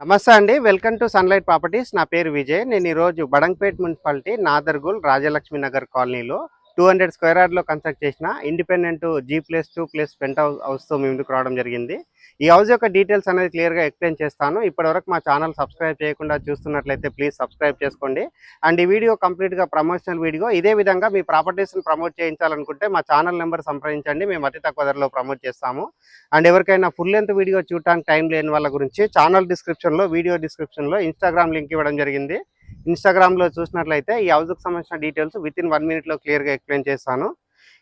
నమస్తే అండి. Welcome to sunlight properties. నా పేరు విజయ్. నేను ఈరోజు బడంగపేట్ మున్సిపాలిటీ నాదర్గుల్ రాజలక్ష్మి నగర్ కాలనీలో టూ హండ్రెడ్ స్క్వేర్ యార్డ్లో కన్స్ట్రక్ట్ చేసిన independent G plus two plus pent house హౌస్తో మీ ముందుకు రావడం జరిగింది. ఈ హౌస్ యొక్క డీటెయిల్స్ అనేది క్లియర్గా ఎక్స్ప్లెయిన్ చేస్తాను. ఇప్పటివరకు మా ఛానల్ సబ్స్క్రైబ్ చేయకుండా చూస్తున్నట్లయితే ప్లీజ్ సబ్స్క్రైబ్ చేసుకోండి. అండ్ ఈ వీడియో కంప్లీట్గా ప్రమోషనల్ వీడియో. ఇదే విధంగా మీ ప్రాపర్టీస్ని ప్రమోట్ చేయించాలనుకుంటే మా ఛానల్ నెంబర్ సంప్రదించండి. మేము అతి తక్కువ ధరలో ప్రమోట్ చేస్తాము. అండ్ ఎవరికైనా ఫుల్ లెంత్ వీడియో చూడటానికి టైం లేని వాళ్ళ గురించి ఛానల్ డిస్క్రిప్షన్లో వీడియో డిస్క్రిప్షన్లో ఇన్స్టాగ్రామ్ లింక్ ఇవ్వడం జరిగింది. ఇన్స్టాగ్రామ్లో చూసినట్లయితే ఈ హౌస్కి సంబంధించిన డీటెయిల్స్ విత్ ఇన్ వన్ మినిట్లో క్లియర్గా ఎక్స్ప్లెయిన్ చేస్తాను.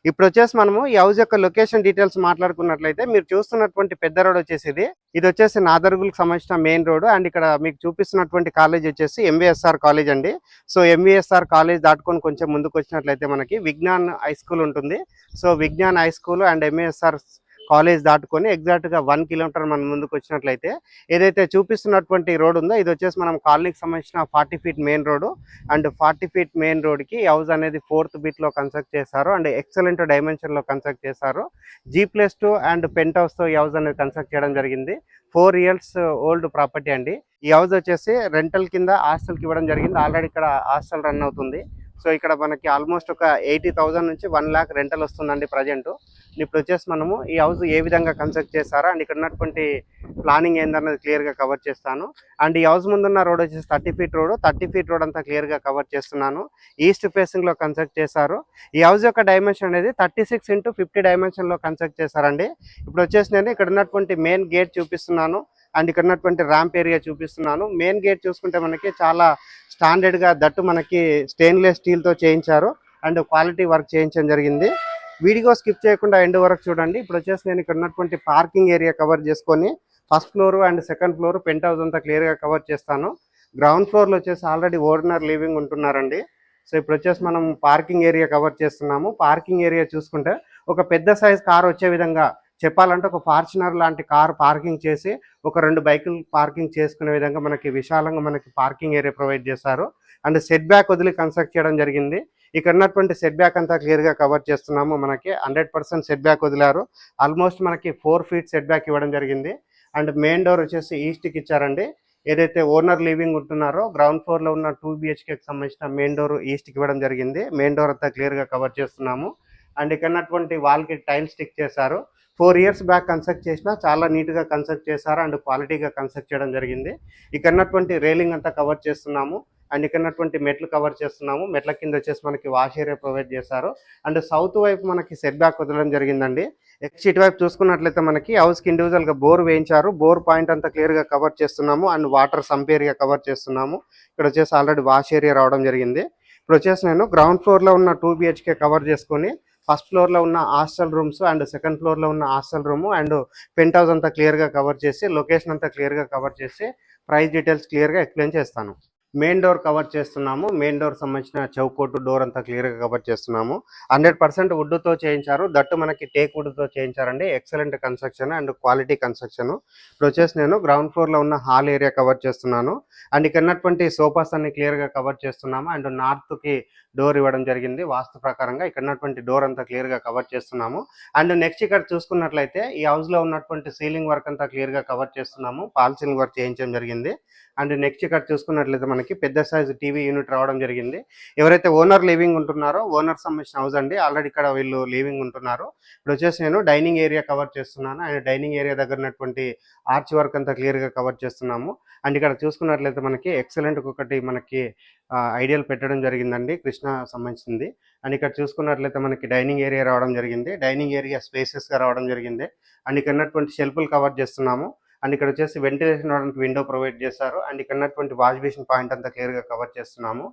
ఇప్పుడు వచ్చేసి మనము ఈ హౌస్ యొక్క లొకేషన్ డీటెయిల్స్ మాట్లాడుకున్నట్లయితే మీరు చూస్తున్నటువంటి పెద్ద రోడ్ వచ్చేసి ఇది ఇది వచ్చేసి నాదర్గులకు సంబంధించిన మెయిన్ రోడ్ అండ్ ఇక్కడ మీకు చూపిస్తున్నటువంటి కాలేజ్ వచ్చేసి ఎంవిఎస్ఆర్ కాలేజ్ అండి. సో ఎంవిఎస్ఆర్ కాలేజ్ దాటుకొని కొంచెం ముందుకు వచ్చినట్లయితే మనకి విజ్ఞాన్ హై స్కూల్ ఉంటుంది. So Vignan high school and MVSR college దాటుకొని ఎగ్జాక్ట్గా వన్ కిలోమీటర్ మన ముందుకు వచ్చినట్లయితే ఏదైతే చూపిస్తున్నటువంటి రోడ్ ఉందో ఇది వచ్చేసి మనం కాలనీకి సంబంధించిన forty feet main road and forty feet main రోడ్కి హౌస్ అనేది ఫోర్త్ బీట్లో కన్స్ట్రక్ట్ చేశారు అండ్ ఎక్సలెంట్ డైమెన్షన్లో కన్స్ట్రక్ట్ చేశారు. G plus two and pent హౌస్తో ఈ హౌస్ అనేది కన్స్ట్రక్ట్ చేయడం జరిగింది. ఫోర్ ఇయర్స్ ఓల్డ్ ప్రాపర్టీ అండి. ఈ హౌస్ వచ్చేసి రెంటల్ కింద హాస్టల్కి ఇవ్వడం జరిగింది. ఆల్రెడీ ఇక్కడ హాస్టల్ రన్ అవుతుంది. సో ఇక్కడ మనకి ఆల్మోస్ట్ ఒక ఎయిటీ థౌసండ్ నుంచి వన్ ల్యాక్ రెంటల్ వస్తుందండి ప్రజెంట్ ఇప్పుడు వచ్చేసి మనము ఈ హౌస్ ఏ విధంగా కన్స్ట్రక్ట్ చేస్తారా అండ్ ఇక్కడ ఉన్నటువంటి ప్లానింగ్ ఏందన్నది క్లియర్గా కవర్ చేస్తాను. అండ్ ఈ హౌస్ ముందున్న రోడ్ వచ్చేసి thirty feet road thirty feet road అంతా క్లియర్గా కవర్ చేస్తున్నాను. ఈస్ట్ ఫేసింగ్లో కన్స్ట్రక్ట్ చేశారు. ఈ హౌస్ యొక్క డైమెన్షన్ అనేది థర్టీ సిక్స్ ఇంటూ ఫిఫ్టీ డైమెన్షన్లో కన్స్ట్రక్ట్ చేశారండి. ఇప్పుడు వచ్చేసి నేను ఇక్కడ ఉన్నటువంటి మెయిన్ గేట్ చూపిస్తున్నాను. అండ్ ఇక్కడ ఉన్నటువంటి ర్యాంప్ ఏరియా చూపిస్తున్నాను. మెయిన్ గేట్ చూసుకుంటే మనకి చాలా స్టాండర్డ్గా దట్టు మనకి స్టెయిన్లెస్ స్టీల్తో చేయించారు. అండ్ క్వాలిటీ వర్క్ చేయించడం జరిగింది. వీడియో స్కిప్ చేయకుండా ఎండ్ వరకు చూడండి. ఇప్పుడు వచ్చేసి నేను ఇక్కడ ఉన్నటువంటి పార్కింగ్ ఏరియా కవర్ చేసుకొని first floor and second floor pent house అంతా క్లియర్గా కవర్ చేస్తాను. గ్రౌండ్ ఫ్లోర్లో వచ్చేసి ఆల్రెడీ ఓర్డినర్ లివింగ్ ఉంటున్నారండి. సో ఇప్పుడు వచ్చేసి మనం పార్కింగ్ ఏరియా కవర్ చేస్తున్నాము. పార్కింగ్ ఏరియా చూసుకుంటే ఒక పెద్ద సైజ్ కార్ వచ్చే విధంగా చెప్పాలంటే ఒక ఫార్చునర్ లాంటి కార్ పార్కింగ్ చేసి ఒక రెండు బైకులు పార్కింగ్ చేసుకునే విధంగా మనకి విశాలంగా మనకి పార్కింగ్ ఏరియా ప్రొవైడ్ చేశారు. అండ్ సెట్ బ్యాక్ వదిలి కన్స్ట్రక్ట్ చేయడం జరిగింది. ఇక్కడ ఉన్నటువంటి సెట్ బ్యాక్ అంతా క్లియర్గా కవర్ చేస్తున్నాము. మనకి హండ్రెడ్ పర్సెంట్ సెట్ బ్యాక్ వదిలారు. ఆల్మోస్ట్ మనకి ఫోర్ ఫీట్ సెట్ బ్యాక్ ఇవ్వడం జరిగింది. అండ్ మెయిన్ డోర్ వచ్చేసి ఈస్ట్కి ఇచ్చారండి. ఏదైతే ఓనర్ లివింగ్ ఉంటున్నారో గ్రౌండ్ ఫ్లోర్లో ఉన్న టూ బిహెచ్కేకి సంబంధించిన మెయిన్ డోర్ ఈస్ట్కి ఇవ్వడం జరిగింది. మెయిన్ డోర్ అంతా క్లియర్గా కవర్ చేస్తున్నాము. అండ్ ఇక్కడ ఉన్నటువంటి వాల్కి టైల్ స్టిక్ చేశారు. ఫోర్ ఇయర్స్ బ్యాక్ కన్స్ట్రక్ట్ చేసినా చాలా నీట్గా కన్స్ట్రక్ట్ చేశారు. అండ్ క్వాలిటీగా కన్స్ట్రక్ట్ చేయడం జరిగింది. ఇక్కడ ఉన్నటువంటి రైలింగ్ అంతా కవర్ చేస్తున్నాము. అండ్ ఇక్కడ ఉన్నటువంటి మెట్లు కవర్ చేస్తున్నాము. మెట్ల కింద వచ్చేసి మనకి వాష్ ఏరియా ప్రొవైడ్ చేశారు. అండ్ సౌత్ వైపు మనకి సెట్ బ్యాక్ వదలడం జరిగిందండి. నెక్స్ట్ ఇటువైపు చూసుకున్నట్లయితే మనకి హౌస్కి ఇండివిజువల్గా బోర్ వేయించారు. బోర్ పాయింట్ అంతా క్లియర్గా కవర్ చేస్తున్నాము. And water sump area cover చేస్తున్నాము. ఇక్కడ వచ్చేసి ఆల్రెడీ వాష్ ఏరియా రావడం జరిగింది. ఇప్పుడు వచ్చేసి నేను గ్రౌండ్ ఫ్లోర్లో ఉన్న టూ బిహెచ్కే కవర్ చేసుకొని ఫస్ట్ ఫ్లోర్లో ఉన్న హాస్టల్ రూమ్స్ అండ్ సెకండ్ ఫ్లోర్లో ఉన్న hostel room and pent house అంతా క్లియర్గా కవర్ చేసి లొకేషన్ అంతా క్లియర్గా కవర్ చేసి ప్రైస్ డీటెయిల్స్ క్లియర్గా ఎక్స్ప్లెయిన్ చేస్తాను. మెయిన్ డోర్ కవర్ చేస్తున్నాము. మెయిన్ డోర్ సంబంధించిన చౌకోటు డోర్ అంతా క్లియర్గా కవర్ చేస్తున్నాము. హండ్రెడ్ పర్సెంట్ వుడ్తో చేయించారు. దట్టు మనకి టేక్ వుడ్తో చేయించారండి. Excellent construction and quality construction. ఇప్పుడు వచ్చేసి నేను గ్రౌండ్ ఫ్లోర్లో ఉన్న హాల్ ఏరియా కవర్ చేస్తున్నాను. అండ్ ఇక్కడ ఉన్నటువంటి సోఫాస్ అన్ని క్లియర్గా కవర్ చేస్తున్నాము. అండ్ నార్త్కి డోర్ ఇవ్వడం జరిగింది. వాస్తు ప్రకారంగా ఇక్కడ ఉన్నటువంటి డోర్ అంతా క్లియర్గా కవర్ చేస్తున్నాము. అండ్ నెక్స్ట్ ఇక్కడ చూసుకున్నట్లయితే ఈ హౌస్లో ఉన్నటువంటి సీలింగ్ వర్క్ అంతా క్లియర్గా కవర్ చేస్తున్నాము. పాల్ సీలింగ్ వర్క్ చేయించడం జరిగింది. అండ్ నెక్స్ట్ ఇక్కడ చూసుకున్నట్లయితే మనకి పెద్ద సైజు టీవీ యూనిట్ రావడం జరిగింది. ఎవరైతే ఓనర్ లివింగ్ ఉంటున్నారో ఓనర్ సంబంధించిన హౌస్ అండి ఆల్రెడీ ఇక్కడ వీళ్ళు లివింగ్ ఉంటున్నారు. ఇప్పుడు వచ్చేసి నేను డైనింగ్ ఏరియా కవర్ చేస్తున్నాను. అండ్ డైనింగ్ ఏరియా దగ్గర ఉన్నటువంటి ఆర్చ్ వర్క్ అంతా క్లియర్గా కవర్ చేస్తున్నాము. అండ్ ఇక్కడ చూసుకున్నట్లయితే మనకి ఎక్సలెంట్ ఒకటి మనకి ఐడియల్ పెట్టడం జరిగిందండి కృష్ణ సంబంధించింది. అండ్ ఇక్కడ చూసుకున్నట్లయితే మనకి డైనింగ్ ఏరియా రావడం జరిగింది. డైనింగ్ ఏరియా స్పేసెస్గా రావడం జరిగింది. అండ్ ఇక్కడ ఉన్నటువంటి షెల్ఫ్లు కవర్ చేస్తున్నాము. అండ్ ఇక్కడ వచ్చేసి వెంటిలేషన్ అవడానికి విండో ప్రొవైడ్ చేశారు. అండ్ ఇక్కడ ఉన్నటువంటి వాష్ బేసిన్ పాయింట్ అంతా క్లియర్గా కవర్ చేస్తున్నాము.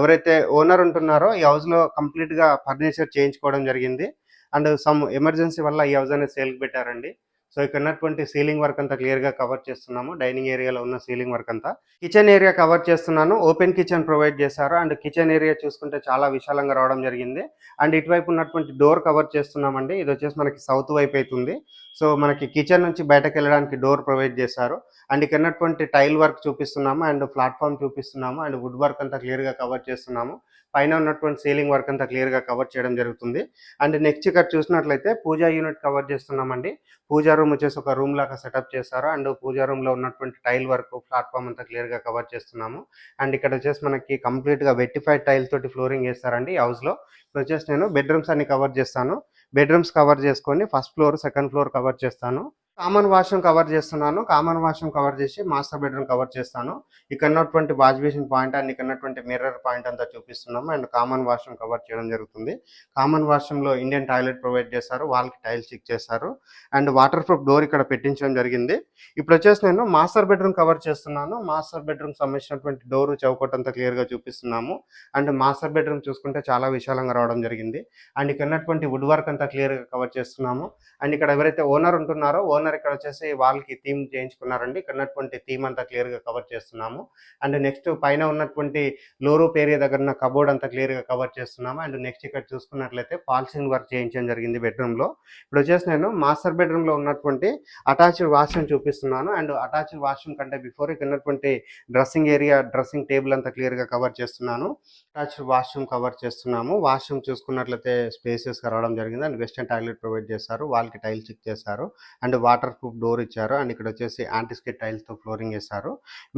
ఎవరైతే ఓనర్ ఉంటున్నారో ఈ హౌస్లో కంప్లీట్గా ఫర్నిచర్ చేయించుకోవడం జరిగింది. అండ్ సమ్ ఎమర్జెన్సీ వల్ల ఈ హౌస్ అనేది సేల్కి పెట్టారండి. సో ఇక్కడ ఉన్నటువంటి సీలింగ్ వర్క్ అంతా క్లియర్గా కవర్ చేస్తున్నాము. డైనింగ్ ఏరియాలో ఉన్న సీలింగ్ వర్క్ అంతా. కిచెన్ ఏరియా కవర్ చేస్తున్నాను. ఓపెన్ కిచెన్ ప్రొవైడ్ చేశారు. అండ్ కిచెన్ ఏరియా చూసుకుంటే చాలా విశాలంగా రావడం జరిగింది. అండ్ ఇటువైపు ఉన్నటువంటి డోర్ కవర్ చేస్తున్నామండి. ఇది వచ్చేసి మనకి సౌత్ వైపు అవుతుంది సో మనకి కిచెన్ నుంచి బయటకు వెళ్ళడానికి డోర్ ప్రొవైడ్ చేశారు. అండ్ ఇక్కడ ఉన్నటువంటి టైల్ వర్క్ చూపిస్తున్నాము అండ్ ప్లాట్ఫామ్ చూపిస్తున్నాము అండ్ వుడ్ వర్క్ అంతా క్లియర్గా కవర్ చేస్తున్నాము. పైన ఉన్నటువంటి సీలింగ్ వర్క్ అంతా క్లియర్గా కవర్ చేయడం జరుగుతుంది. అండ్ నెక్స్ట్ ఇక్కడ చూసినట్లయితే పూజా యూనిట్ కవర్ చేస్తున్నామండి. పూజా రూమ్ వచ్చేసి ఒక రూమ్ లాగా సెటప్ చేశారు. అండ్ పూజా రూమ్లో ఉన్నటువంటి టైల్ వర్క్ ప్లాట్ఫామ్ అంతా క్లియర్గా కవర్ చేస్తున్నాము. అండ్ ఇక్కడ వచ్చేసి మనకి కంప్లీట్గా వెట్టిఫైడ్ టైల్ తోటి ఫ్లోరింగ్ వేస్తారండి హౌస్లో ఇప్పుడు వచ్చేసి నేను బెడ్రూమ్స్ అన్ని కవర్ చేస్తాను. బెడ్రూమ్స్ కవర్ చేసుకొని first floor second floor cover చేస్తాను. కామన్ వాష్రూమ్ కవర్ చేస్తున్నాను. కామన్ వాష్రూమ్ కవర్ చేసి మాస్టర్ బెడ్రూమ్ కవర్ చేస్తాను. ఇక్కడ ఉన్నటువంటి వాష్ పాయింట్ అండ్ ఇక్కడ ఉన్నటువంటి మిర్రర్ పాయింట్ అంతా చూపిస్తున్నాము. అండ్ కామన్ వాష్రూమ్ కవర్ చేయడం జరుగుతుంది. కామన్ వాష్రూమ్లో ఇండియన్ టాయిలెట్ ప్రొవైడ్ చేస్తారు వాళ్ళకి టైల్స్ చెక్ చేస్తారు అండ్ వాటర్ ప్రూఫ్ డోర్ ఇక్కడ పెట్టించడం జరిగింది. ఇప్పుడు వచ్చేసి నేను మాస్టర్ బెడ్రూమ్ కవర్ చేస్తున్నాను. మాస్టర్ బెడ్రూమ్ సంబంధించినటువంటి డోర్ చౌకట్ క్లియర్గా క్లియర్గా చూపిస్తున్నాము. అండ్ మాస్టర్ బెడ్రూమ్ చూసుకుంటే చాలా విశాలంగా రావడం జరిగింది. అండ్ ఇక్కడ ఉన్నటువంటి వుడ్ వర్క్ అంతా క్లియర్గా కవర్ చేస్తున్నాము. అండ్ ఇక్కడ ఎవరైతే ఓనర్ ఉంటున్నారో ఓనర్ ఇక్కడ వచ్చేసి వాళ్ళకి థీమ్ చేయించుకున్నారండి. ఇక్కడ ఉన్నటువంటి థీమ్ అంతా క్లియర్గా కవర్ చేస్తున్నాము. అండ్ నెక్స్ట్ పైన ఉన్నటువంటి లో రూప్ ఏరియా దగ్గర ఉన్న కబోర్డ్ అంతా క్లియర్గా కవర్ చేస్తున్నాము. అండ్ నెక్స్ట్ ఇక్కడ చూసుకున్నట్లయితే పాల్సింగ్ వర్క్ చేయించడం జరిగింది బెడ్రూమ్లో. ఇప్పుడు వచ్చేసి నేను మాస్టర్ బెడ్రూమ్లో ఉన్నటువంటి అటాచ్డ్ వాష్రూమ్ చూపిస్తున్నాను. అండ్ అటాచ్డ్ వాష్రూమ్ కంటే బిఫోర్ ఇక్కడ ఉన్నటువంటి డ్రెస్సింగ్ ఏరియా డ్రెస్సింగ్ టేబుల్ అంతా క్లియర్గా కవర్ చేస్తున్నాను. అటాచ్డ్ వాష్రూమ్ కవర్ చేస్తున్నాము. వాష్రూమ్ చూసుకున్నట్లయితే స్పేసెస్ రావడం జరిగింది. అండ్ వెస్టర్న్ టాయిలెట్ ప్రొవైడ్ చేశారు. వాళ్ళకి టైల్ చెక్ చేశారు. And water waterproof door ఇచ్చారు. అండ్ ఇక్కడ వచ్చేసి యాంటీస్కే టైల్స్తో ఫ్లోరింగ్ చేశారు.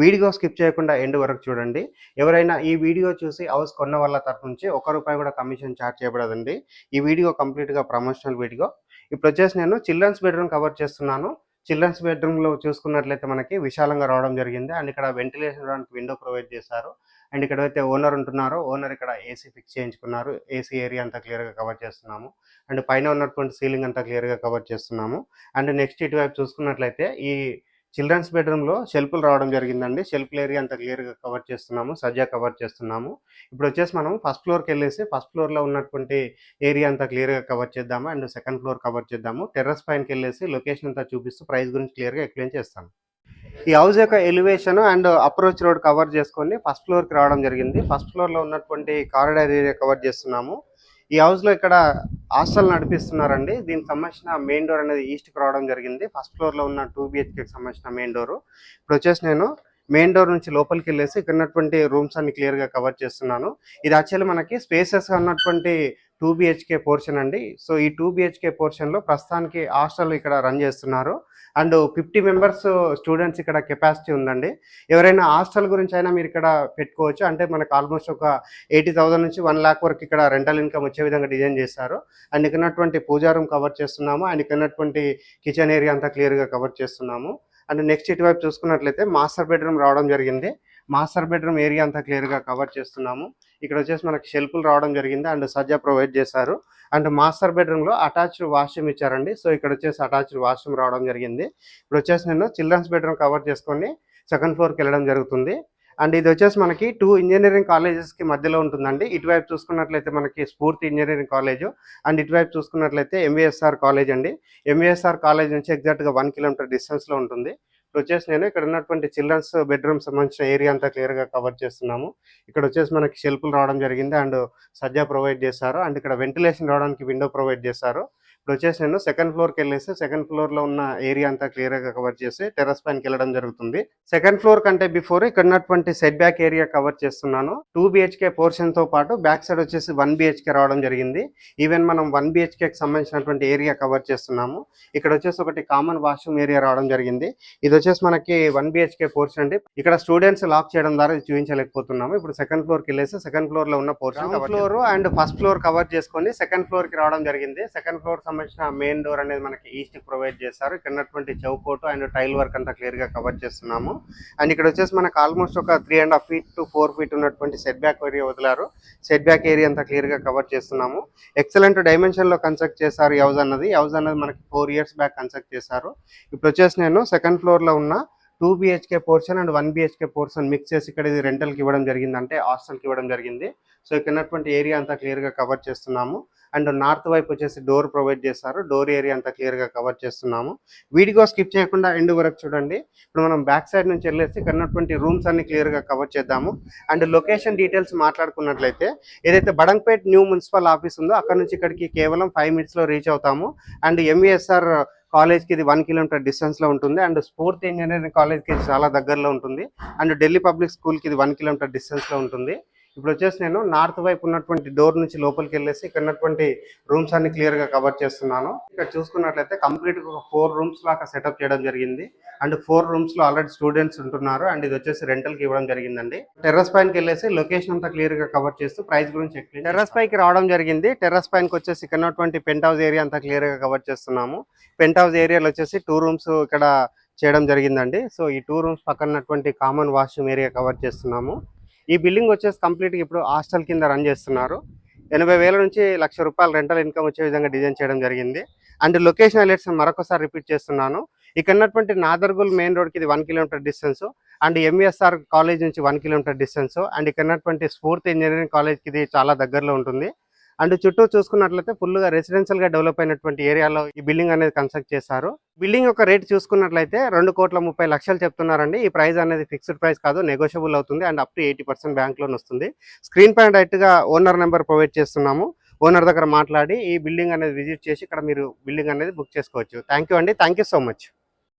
వీడియో స్కిప్ చేయకుండా ఎండ్ వరకు చూడండి. ఎవరైనా ఈ వీడియో చూసి హౌస్ కొన్న వాళ్ళ తరఫు నుంచి ఒక రూపాయి కూడా కమిషన్ ఛార్జ్ చేయబడదండి. ఈ వీడియో కంప్లీట్గా ప్రమోషనల్ వీడియో. ఇప్పుడు వచ్చేసి నేను చిల్డ్రన్స్ బెడ్రూమ్ కవర్ చేస్తున్నాను. చిల్డ్రన్స్ బెడ్రూమ్లో చూసుకున్నట్లయితే మనకి విశాలంగా రావడం జరిగింది. అండ్ ఇక్కడ వెంటిలేషన్ రావడానికి విండో ప్రొవైడ్ చేశారు. అండ్ ఇక్కడ అయితే ఓనర్ ఉంటున్నారో ఓనర్ ఇక్కడ ఏసీ ఫిక్స్ చేయించుకున్నారు. ఏసీ ఏరియా అంతా క్లియర్గా కవర్ చేస్తున్నాము. అండ్ పైన ఉన్నటువంటి సీలింగ్ అంతా క్లియర్గా కవర్ చేస్తున్నాము. అండ్ నెక్స్ట్ ఇటువైపు చూసుకున్నట్లయితే ఈ చిల్డ్రన్స్ బెడ్రూమ్లో షెల్ఫ్లు రావడం జరిగిందండి. షెల్ఫ్ ఏరియా అంత క్లియర్గా కవర్ చేస్తున్నాము. సజ్జా కవర్ చేస్తున్నాము. ఇప్పుడు వచ్చేసి మనం ఫస్ట్ ఫ్లోర్కి వెళ్ళేసి ఫస్ట్ ఫ్లోర్లో ఉన్నటువంటి ఏరియా అంతా క్లియర్గా కవర్ చేద్దాము. అండ్ సెకండ్ ఫ్లోర్ కవర్ చేద్దాము. టెర్రస్ పైనకి వెళ్ళేసి లొకేషన్ అంతా చూపిస్తూ ప్రైస్ గురించి క్లియర్గా ఎక్స్ప్లెయిన్ చేస్తాను. ఈ హౌస్ యొక్క elevation and approach road cover చేసుకొని ఫస్ట్ ఫ్లోర్కి రావడం జరిగింది. ఫస్ట్ ఫ్లోర్లో ఉన్నటువంటి కారిడార్ ఏరియా కవర్ చేస్తున్నాము. ఈ హౌస్లో ఇక్కడ హాస్టల్ నడిపిస్తున్నారండి. దీనికి సంబంధించిన మెయిన్ డోర్ అనేది ఈస్ట్కి రావడం జరిగింది. ఫస్ట్ ఫ్లోర్లో ఉన్న టూ బిహెచ్కే సంబంధించిన మెయిన్ డోర్ ఇప్పుడు వచ్చేసి నేను మెయిన్ డోర్ నుంచి లోపలికి వెళ్ళేసి ఇక్కడ ఉన్నటువంటి రూమ్స్ అన్ని క్లియర్గా కవర్ చేస్తున్నాను. ఇది యాక్చువల్లీ మనకి స్పేసెస్గా ఉన్నటువంటి టూ బిహెచ్కే పోర్షన్ అండి. సో ఈ టూ బిహెచ్కే పోర్షన్లో ప్రస్తుతానికి హాస్టల్ ఇక్కడ రన్ చేస్తున్నారు. అండ్ ఫిఫ్టీ మెంబర్స్ స్టూడెంట్స్ ఇక్కడ కెపాసిటీ ఉందండి. ఎవరైనా హాస్టల్ గురించి అయినా మీరు ఇక్కడ పెట్టుకోవచ్చు. అంటే మనకు ఆల్మోస్ట్ ఒక ఎయిటీ థౌసండ్ నుంచి వన్ లాక్ వరకు ఇక్కడ రెంటల్ ఇన్కమ్ వచ్చే విధంగా డిజైన్ చేస్తారు అండ్ ఇక్కడ పూజా రూమ్ కవర్ చేస్తున్నాము. అండ్ ఇక్కడ కిచెన్ ఏరియా అంతా క్లియర్గా కవర్ చేస్తున్నాము. అండ్ నెక్స్ట్ ఇటువైపు చూసుకున్నట్లయితే మాస్టర్ బెడ్రూమ్ రావడం జరిగింది. మాస్టర్ బెడ్రూమ్ ఏరియా అంతా క్లియర్గా కవర్ చేస్తున్నాము. ఇక్కడ వచ్చేసి మనకి షెల్ఫ్లు రావడం జరిగింది. అండ్ సజ్జా ప్రొవైడ్ చేశారు. అండ్ మాస్టర్ బెడ్రూమ్లో అటాచ్డ్ వాష్రూమ్ ఇచ్చారండి. సో ఇక్కడ వచ్చేసి అటాచ్డ్ వాష్రూమ్ రావడం జరిగింది. ఇప్పుడు వచ్చేసి నేను చిల్డ్రన్స్ బెడ్రూమ్ కవర్ చేసుకొని సెకండ్ ఫ్లోర్కి వెళ్ళడం జరుగుతుంది. అండ్ ఇది వచ్చేసి మనకి టూ ఇంజనీరింగ్ కాలేజెస్కి మధ్యలో ఉంటుందండి. ఇటువైపు చూసుకున్నట్లయితే మనకి స్ఫూర్తి ఇంజనీరింగ్ కాలేజ్. అండ్ ఇటువైపు చూసుకున్నట్లయితే ఎంవీఎస్ఆర్ కాలేజ్ అండి ఎంవీఎస్ఆర్ కాలేజ్ నుంచి ఎగ్జాక్ట్గా వన్ కిలోమీటర్ డిస్టెన్స్లో ఉంటుంది. ఇప్పుడు వచ్చేసి నేను ఇక్కడ ఉన్నటువంటి చిల్డ్రన్స్ బెడ్రూమ్ సంబంధించిన ఏరియా అంతా క్లియర్గా కవర్ చేస్తున్నాము. ఇక్కడ వచ్చేసి మనకి షెల్ఫ్లు రావడం జరిగింది అండ్ సజ్జా ప్రొవైడ్ చేశారు అండ్ ఇక్కడ వెంటిలేషన్ రావడానికి విండో ప్రొవైడ్ చేశారు. ఇప్పుడు వచ్చేసి నేను సెకండ్ ఫ్లోర్కి వెళ్ళేసి సెకండ్ ఫ్లోర్లో ఉన్న ఏరియా అంతా క్లియర్గా కవర్ చేసి టెర్రస్ పైనకి వెళ్ళడం జరుగుతుంది. సెకండ్ ఫ్లోర్ కంటే బిఫోర్ ఇక్కడ ఉన్నటువంటి సెట్ బ్యాక్ ఏరియా కవర్ చేస్తున్నాను. టూ బిహెచ్కే పోర్షన్తో పాటు బ్యాక్ సైడ్ వచ్చేసి వన్ బిహెచ్కే రావడం జరిగింది. ఈవెన్ మనం వన్ బిహెచ్కే కి సంబంధించినటువంటి ఏరియా కవర్ చేస్తున్నాము. ఇక్కడ వచ్చేసి ఒకటి కామన్ వాష్రూమ్ ఏరియా రావడం జరిగింది. ఇది వచ్చేసి మనకి వన్ బిహెచ్కే పోర్షన్ అండి. ఇక్కడ స్టూడెంట్స్ లాక్ చేయడం ద్వారా ఇది చూపించలేకపోతున్నాము. ఇప్పుడు సెకండ్ ఫ్లోర్కి వెళ్ళేసి సెకండ్ ఫ్లోర్లో ఉన్న portion floor and first floor cover చేసుకొని సెకండ్ ఫ్లోర్కి రావడం జరిగింది. సెకండ్ ఫ్లోర్ సంబంధించిన మెయిన్ డోర్ అనేది మనకి ఈస్ట్ ప్రొవైడ్ చేశారు. ఇక్కడ ఉన్నటువంటి చౌకోటు అండ్ టైల్ వర్క్ అంతా క్లియర్గా కవర్ చేస్తున్నాము. అండ్ ఇక్కడ వచ్చేసి మనకు ఆల్మోస్ట్ ఒక three and half feet to four feet ఉన్నటువంటి సెట్ బ్యాక్ ఏరియా వదిలారు. సెట్ బ్యాక్ ఏరియా అంతా క్లియర్గా కవర్ చేస్తున్నాము. ఎక్సలెంట్ డైమెన్షన్లో కన్స్ట్రక్ట్ చేశారు ఈ హౌస్ అన్నది. హౌస్ అన్నది మనకి ఫోర్ ఇయర్స్ బ్యాక్ కన్స్ట్రక్ట్ చేశారు. ఇప్పుడు వచ్చేసి నేను సెకండ్ ఫ్లోర్లో ఉన్న two BHK portion and one BHK portion mix చేసి ఇక్కడ ఇది రెంటల్కి ఇవ్వడం జరిగింది. అంటే హాస్టల్కి ఇవ్వడం జరిగింది. సో ఇక్కడ ఉన్నటువంటి ఏరియా అంతా క్లియర్గా కవర్ చేస్తున్నాము. అండ్ నార్త్ వైపు వచ్చేసి డోర్ ప్రొవైడ్ చేస్తారు. డోర్ ఏరియా అంతా క్లియర్గా కవర్ చేస్తున్నాము. వీడియో స్కిప్ చేయకుండా ఎండ్ వరకు చూడండి. ఇప్పుడు మనం బ్యాక్ సైడ్ నుంచి వెళ్ళేసి ఇక్కడ ఉన్నటువంటి రూమ్స్ అన్ని క్లియర్గా కవర్ చేద్దాము. అండ్ లొకేషన్ డీటెయిల్స్ మాట్లాడుకున్నట్లయితే ఏదైతే బడంపేట్ న్యూ మున్సిపల్ ఆఫీస్ ఉందో అక్కడ నుంచి ఇక్కడికి కేవలం ఫైవ్ మినిట్స్లో రీచ్ అవుతాము. అండ్ ఎంఈఎస్ఆర్ కాలేజ్కి ఇది వన్ కిలోమీటర్ డిస్టెన్స్లో ఉంటుంది. అండ్ స్ఫూర్తి ఇంజనీరింగ్ కాలేజ్కి ఇది చాలా దగ్గరలో ఉంటుంది. అండ్ ఢిల్లీ పబ్లిక్ స్కూల్కి ఇది వన్ కిలోమీటర్ డిస్టెన్స్లో ఉంటుంది. ఇప్పుడు వచ్చేసి నేను నార్త్ వైపు ఉన్నటువంటి డోర్ నుంచి లోపలికి వెళ్ళేసి ఇక్కడ ఉన్నటువంటి రూమ్స్ అన్ని క్లియర్గా కవర్ చేస్తున్నాను. ఇక్కడ చూసుకున్నట్లయితే కంప్లీట్గా ఒక ఫోర్ రూమ్స్ లాగా సెటప్ చేయడం జరిగింది. అండ్ ఫోర్ రూమ్స్లో ఆల్రెడీ స్టూడెంట్స్ ఉంటున్నారు. అండ్ ఇది వచ్చేసి రెంటల్కి ఇవ్వడం జరిగిందండి. టెర్రస్ పైనకి వెళ్ళేసి లొకేషన్ అంతా క్లియర్గా కవర్ చేస్తూ ప్రైస్ గురించి ఎక్స్ప్లెయిన్ టెర్రస్ పైకి రావడం జరిగింది. టెర్రస్ పైనకి వచ్చేసి ఇక్కడ ఉన్నటువంటి పెంట్ హౌస్ ఏరియా అంతా క్లియర్గా కవర్ చేస్తున్నాము. పెంట్ హౌస్ ఏరియాలో వచ్చేసి టూ రూమ్స్ ఇక్కడ చేయడం జరిగిందండి. సో ఈ టూ రూమ్స్ పక్కన ఉన్నటువంటి కామన్ వాష్రూమ్ ఏరియా కవర్ చేస్తున్నాము. ఈ బిల్డింగ్ వచ్చేసి కంప్లీట్గా ఇప్పుడు హాస్టల్ కింద రన్ చేస్తున్నారు. ఎనభై వేల నుంచి లక్ష రూపాయల రెంటల్ ఇన్కమ్ వచ్చే విధంగా డిజైన్ చేయడం జరిగింది. అండ్ లొకేషన్ హైలైట్స్ మరొకసారి రిపీట్ చేస్తున్నాను. ఇక్కడ ఉన్నటువంటి నాదర్గుల్ మెయిన్ రోడ్కి ఇది one kilometer distance. And MSR college నుంచి వన్ కిలోమీటర్ డిస్టెన్స్. అండ్ ఇక్కడ ఉన్నటువంటి స్ఫూర్తి ఇంజనీరింగ్ కాలేజ్కి ఇది చాలా దగ్గరలో ఉంటుంది. అండ్ చుట్టూ చూసుకున్నట్లయితే ఫుల్గా రెసిడెన్షియల్గా డెవలప్ అయినటువంటి ఏరియాలో ఈ బిల్డింగ్ అనేది కన్స్ట్రక్ట్ చేశారు. బిల్డింగ్ యొక్క రేట్ చూసుకున్నట్లయితే రెండు కోట్ల ముప్పై లక్షలు చెప్తున్నారండి. ఈ ప్రైస్ అనేది ఫిక్స్డ్ ప్రైస్ కాదు నెగోషియబుల్ అవుతుంది and up to eighty percent bank loan వస్తుంది. స్క్రీన్ పైన డైరెక్ట్గా ఓనర్ నెంబర్ ప్రొవైడ్ చేస్తున్నాము. ఓనర్ దగ్గర మాట్లాడి ఈ బిల్డింగ్ అనేది విజిట్ చేసి ఇక్కడ మీరు బిల్డింగ్ అనేది బుక్ చేసుకోవచ్చు. థ్యాంక్ యూ అండి. Thank you so much